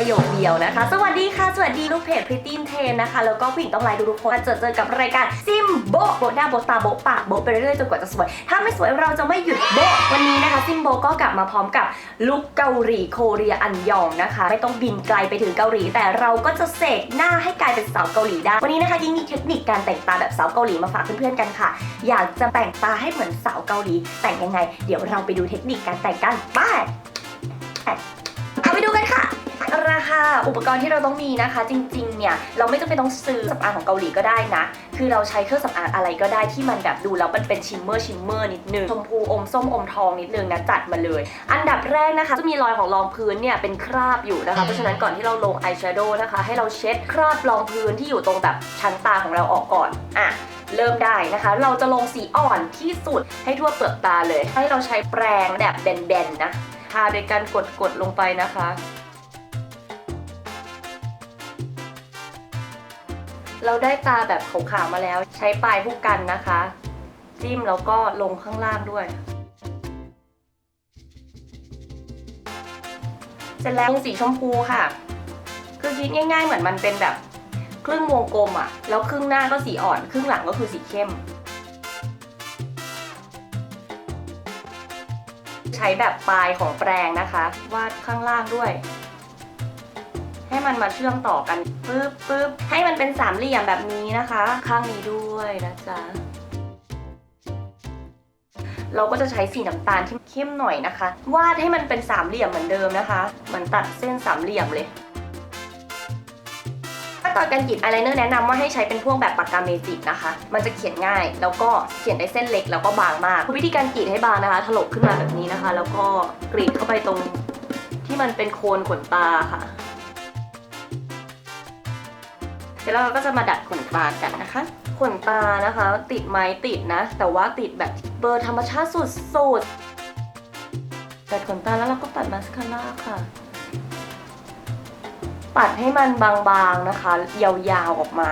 ประโยคเดียวนะคะ สวัสดีค่ะ สวัสดีลูกเพจพริตตี้เทนนะคะ แล้วก็ผู้หญิงต้องไลน์ทุกคนมาเจอเจอกับรายการซิมโบโบหน้าโบตาโบปากโบไปเรื่อยๆจนกว่าจะสวย ถ้าไม่สวยเราจะไม่หยุดโบวันนี้นะคะซิมโบก็กลับมาพร้อมกับลุคเกาหลีโคเรียอันยองนะคะ ไม่ต้องบินไกลไปถึงเกาหลี แต่เราก็จะเสกหน้าให้กลายเป็นสาวเกาหลีได้ วันนี้นะคะยิ่งมีเทคนิคการแต่งตาแบบสาวเกาหลีมาฝากเพื่อนๆกันค่ะ อยากจะแต่งตาให้เหมือนสาวเกาหลี แต่งยังไง เดี๋ยวเราไปดูเทคนิคการแต่งกันไป คาอุปกรณ์ที่เราต้องมีนะคะ จริงๆ เนี่ย เราไม่จำเป็นต้องซื้อสำอางของเกาหลีก็ได้นะ คือเราใช้เครื่องสำอางอะไรก็ได้ที่มันแบบดูแล้วมันเป็นชิมเมอร์ชิมเมอร์นิดนึง ชมพูอมส้มอมทองนิดนึงนะจัดมาเลย อันดับแรกนะคะ จะมีรอยของรองพื้นเนี่ยเป็นคราบอยู่นะคะ เพราะฉะนั้นก่อนที่เราลงอายแชโดว์นะคะ ให้เราเช็ดคราบรองพื้นที่อยู่ตรงแบบชั้นตาของเราออกก่อน อะเริ่มได้นะคะ เราจะลงสีอ่อนที่สุดให้ทั่วเปลือกตาเลย ให้เราใช้แปรงแบบแบนๆนะทาโดยการกดๆลงไปนะคะ เราได้ตาแบบขาวๆมาแล้ว ใช้ปลายผู้กันนะคะ จิ้มแล้วก็ลงข้างล่างด้วย เสร็จแล้วลงสีชมพูค่ะ คือคิดง่าย ๆ เหมือนมันเป็นแบบครึ่งวงกลมอะแล้วครึ่งหน้าก็สีอ่อน ครึ่งหลังก็คือสีเข้ม ใช้แบบปลายของแปรงนะคะ วาดข้างล่างด้วย ให้มันมาเชื่อมต่อกันปึ๊บปึ๊บให้มันเป็นสามเหลี่ยมแบบนี้นะคะ ข้างนี้ด้วยนะจ๊ะเราก็จะใช้สีน้ำตาลที่เข้มหน่อยนะคะ วาดให้มันเป็นสามเหลี่ยมเหมือนเดิมนะคะเหมือนตัดเส้นสามเหลี่ยมเลยขั้นตอนการกรีดอายไลเนอร์แนะนำว่าให้ใช้เป็นพวกแบบปากกาเมจิกนะคะ มันจะเขียนง่าย แล้วก็เขียนได้เส้นเล็กแล้วก็บางมาก วิธีการกรีดให้บางนะคะ ถลกขึ้นมาแบบนี้นะคะ แล้วก็กรีดเข้าไปตรงที่มันเป็นโคนขนตาค่ะ ร็จแล้วเราก็จะมาดัดขนตากันนะคะ ขนตานะคะ ติดไหมติดนะ แต่ว่าติดแบบเบอร์ธรรมชาติสุดๆดัดขนตาแล้วเราก็ปัดมาสคาร่าค่ะ ปัดให้มันบางๆนะคะ ยาวๆออกมา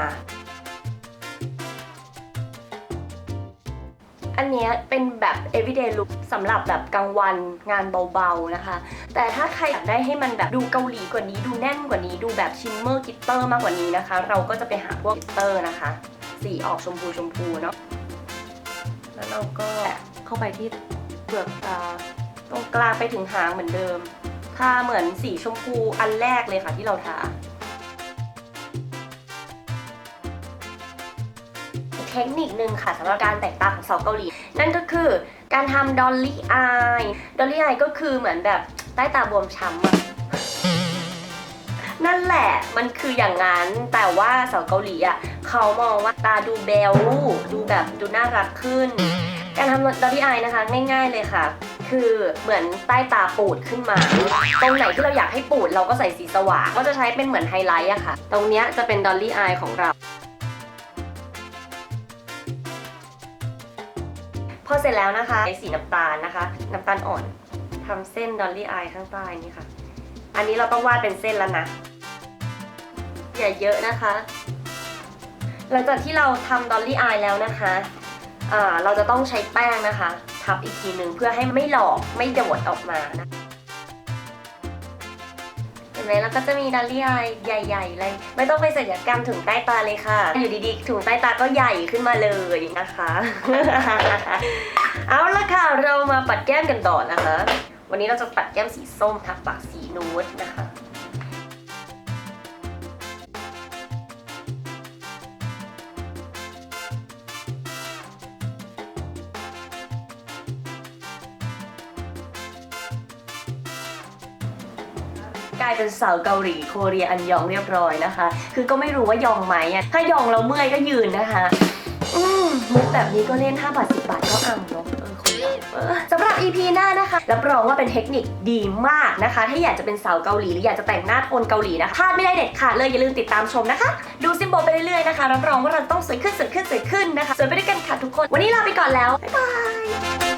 อันเนี้ยเป็นแบบ everyday look สำหรับแบบกลางวันงานเบาๆนะคะ แต่ถ้าใครอยากได้ให้มันแบบดูเกาหลีกว่านี้ ดูแน่นกว่านี้ ดูแบบชิมเมอร์กิตเตอร์มากกว่านี้นะคะ เราก็จะไปหาพวกกิตเตอร์นะคะ สีออกชมพูชมพูเนาะแล้วเราก็เข้าไปที่เปลือกตาตรงกลางไปถึงหางเหมือนเดิมทาเหมือนสีชมพูอันแรกเลยค่ะที่เราทา ทคนิคนึงค่ะสำหรับการแต่งตาของสาวเกาหลี นั่นก็คือการทำดอลลี่อายดอลลี่อายก็คือเหมือนแบบใต้ตาบวมช้ำอะนั่นแหละมันคืออย่างนั้น แต่ว่าสาวเกาหลีอะเขามองว่าตาดูเบลดูแบบดูน่ารักขึ้น การทำดอลลี่อายนะคะง่ายๆเลยค่ะคือเหมือนใต้ตาปูดขึ้นมา ตรงไหนที่เราอยากให้ปูดเราก็ใส่สีสว่างก็จะใช้เป็นเหมือนไฮไลท์อะค่ะ ตรงเนี้ยจะเป็นดอลลี่อายของเรา พอเสร็จแล้วนะคะใช้สีน้ำตาลนะคะ น้ำตาลอ่อนทำเส้นดอลลี่อายข้างใต้นี่ค่ะ อันนี้เราต้องวาดเป็นเส้นแล้วนะ อย่าเยอะนะคะ หลังจากที่เราทำดอลลี่อายแล้วนะคะเราจะต้องใช้แป้งนะคะ ทับอีกทีหนึ่งเพื่อให้ไม่หลอกไม่โดดออกมานะคะ ไหมแล้วก็จะมีดอลลี่อายใหญ่ๆเลย ไม่ต้องไปศัลยกรรมถุงใต้ตาเลยค่ะ อยู่ดีๆถุงใต้ตาก็ใหญ่ขึ้นมาเลยนะคะ เอาละค่ะเรามาปัดแก้มกันต่อนะคะ วันนี้เราจะปัดแก้มสีส้มทับปากสีนูดนะคะ กลายเป็นสาวเกาหลีโคเรียอันยองเรียบร้อยนะคะ คือก็ไม่รู้ว่ายองไหมอะถ้ายองแล้วเมื่อยก็ยืนนะคะ อืมมุกแบบนี้ก็เล่น5บาท10บาทก็อ่ำเนาะเออคนเราเออสำหรับ EP หน้านะคะรับรองว่าเป็นเทคนิคดีมากนะคะ ถ้าอยากจะเป็นสาวเกาหลีหรืออยากจะแต่งหน้าโทนเกาหลีนะคะพลาดไม่ได้เด็ดขาดเลยอย่าลืมติดตามชมนะคะ ดูซิมโบไปเรื่อยๆนะคะรับรองว่าเราต้องสวยขึ้นสวยขึ้นสวยขึ้นนะคะสวยไปด้วยกันค่ะทุกคน วันนี้ลาไปก่อนแล้วบ๊ายบาย